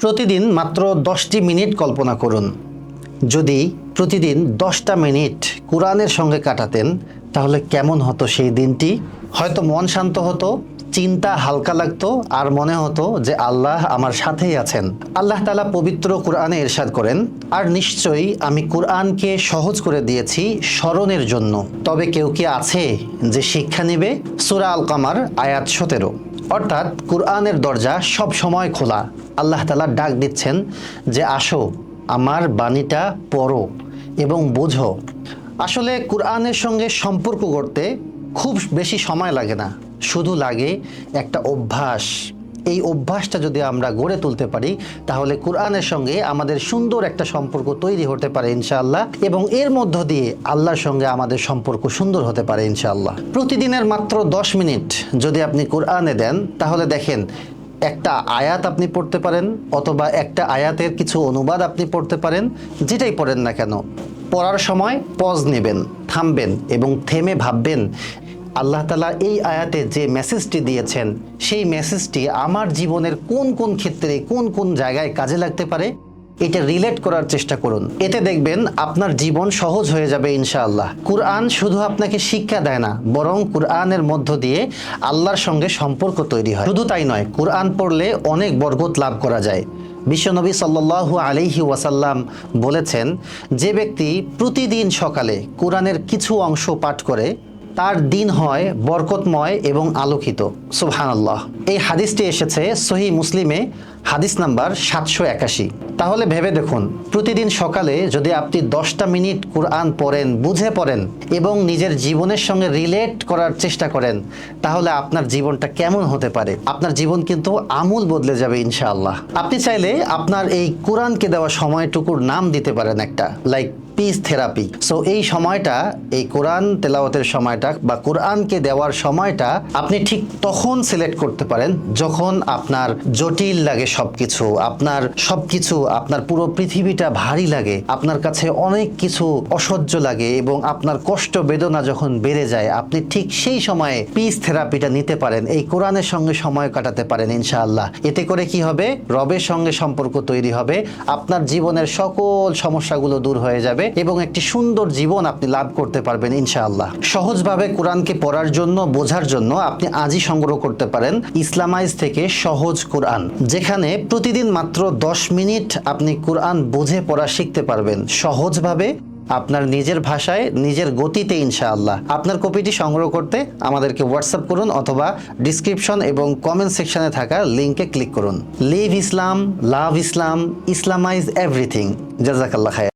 প্রতিদিন মাত্র দশটি মিনিট কল্পনা করুন। যদি প্রতিদিন দশটা মিনিট কোরআনের সঙ্গে কাটাতেন, তাহলে কেমন হতো সেই দিনটি? হয়তো মন শান্ত হতো চিন্তা হালকা লাগতো আর মনে হতো যে আল্লাহ আমার সাথেই আছেন। আল্লাহ তালা পবিত্র কোরআনে ইরশাদ করেন, আর নিশ্চয়ই আমি কোরআনকে সহজ করে দিয়েছি স্মরণের জন্য। তবে কেউ কি আছে যে শিক্ষা নেবে? সুরা আল কামার আয়াত সতেরো। অর্থাৎ কোরআনের দরজা সব সময় খোলা। আল্লাহ তালা ডাক দিচ্ছেন যে, আসো, আমার বাণীটা পড়ো এবং বোঝো। আসলে কোরআনের সঙ্গে সম্পর্ক করতে খুব বেশি সময় লাগে না। শুধু লাগে একটা অভ্যাস। এই অভ্যাসটা যদি আমরা গড়ে তুলতে পারি, তাহলে কোরআনের সঙ্গে আমাদের সুন্দর একটা সম্পর্ক তৈরি হতে পারে ইনশাআল্লাহ এবং এর মধ্য দিয়ে আল্লাহর সঙ্গে আমাদের সম্পর্ক সুন্দর হতে পারে ইনশাআল্লাহ। প্রতিদিনের মাত্র দশ মিনিট যদি আপনি কোরআনে দেন, তাহলে দেখেন একটা আয়াত আপনি পড়তে পারেন অথবা একটা আয়াতের কিছু অনুবাদ আপনি পড়তে পারেন, যেটাই পড়েন না কেন। পড়ার সময় পজ নেবেন, থামবেন এবং থেমে ভাববেন আল্লাহ তালা এই আয়াতে যে মেসেজটি দিয়েছেন, সেই মেসেজটি আমার জীবনের কোন কোন ক্ষেত্রে, কোন কোন জায়গায় কাজে লাগতে পারে, এটা রিলেট করার চেষ্টা করুন। এতে দেখবেন আপনার জীবন সহজ হয়ে যাবে ইনশাআল্লাহ। কুরআন শুধু আপনাকে শিক্ষা দেয় না, বরং কুরআনের মধ্য দিয়ে আল্লাহর সঙ্গে সম্পর্ক তৈরি হয়। শুধু তাই নয়, কুরআন পড়লে অনেক বরকত লাভ করা যায়। বিশ্বনবী সাল্লাল্লাহু আলাইহি ওয়াসাল্লাম বলেছেন, যে ব্যক্তি প্রতিদিন সকালে কোরআনের কিছু অংশ পাঠ করে তার দিন হয় বরকতময় এবং আলোকিত। সুবহানাল্লাহ। এই হাদিসটি এসেছে সহি মুসলিমে হাদিস নাম্বার সাতশো একাশি। তাহলে ভেবে দেখুন, প্রতিদিন সকালে যদি আপনি দশটা মিনিট কোরআন পড়েন, বুঝে পড়েন এবং নিজের জীবনের সঙ্গে রিলেট করার চেষ্টা করেন, তাহলে আপনার জীবনটা কেমন হতে পারে? আপনার জীবন কিন্তু আমূল বদলে যাবে ইনশাআল্লাহ। আপনি চাইলে আপনার এই কোরআনকে দেওয়া সময়টুকুর নাম দিতে পারেন একটা লাইক পিস থেরাপি সো এই সময়টা, এই কোরআন তেলাওয়াতের সময়টা বা কোরআনকে দেওয়ার সময়টা আপনি ঠিক তখন সিলেক্ট করতে পারেন, যখন আপনার জটিল লাগে সবকিছু, আপনার সবকিছু, আপনার পুরো পৃথিবীটা ভারী লাগে, আপনার কাছে অনেক কিছু অসহ্য লাগে এবং আপনার কষ্ট, বেদনা যখন বেড়ে যায়, আপনি ঠিক সেই সময়ে পিস থেরাপিটা নিতে পারেন, এই কোরআনের সঙ্গে সময় কাটাতে পারেন ইনশাআল্লাহ। এতে করে কি হবে? রবের সঙ্গে সম্পর্ক তৈরি হবে, আপনার জীবনের সকল সমস্যাগুলো দূর হয়ে যাবে এবং একটি সুন্দর জীবন আপনি লাভ করতে পারবেন ইনশাআল্লাহ। সহজভাবে কোরআনকে পড়ার জন্য, বোঝার জন্য আপনি আজই সংগ্রহ করতে পারেন ইসলামাইজ থেকে সহজ কোরআন, যেখানে এখানে প্রতিদিন মাত্র 10 মিনিট আপনি কোরআন বুঝে পড়া শিখতে পারবেন। সহজভাবে আপনার নিজের ভাষায়, নিজের গতিতে ইনশাআল্লাহ। আপনার কপিটি সংগ্রহ করতে আমাদেরকে হোয়াটসঅ্যাপ করুন অথবা ডিসক্রিপশন এবং কমেন্ট সেকশনে থাকা লিঙ্কে ক্লিক করুন। Live Islam love Islam Islamize everything জাজাকাল্লা খায়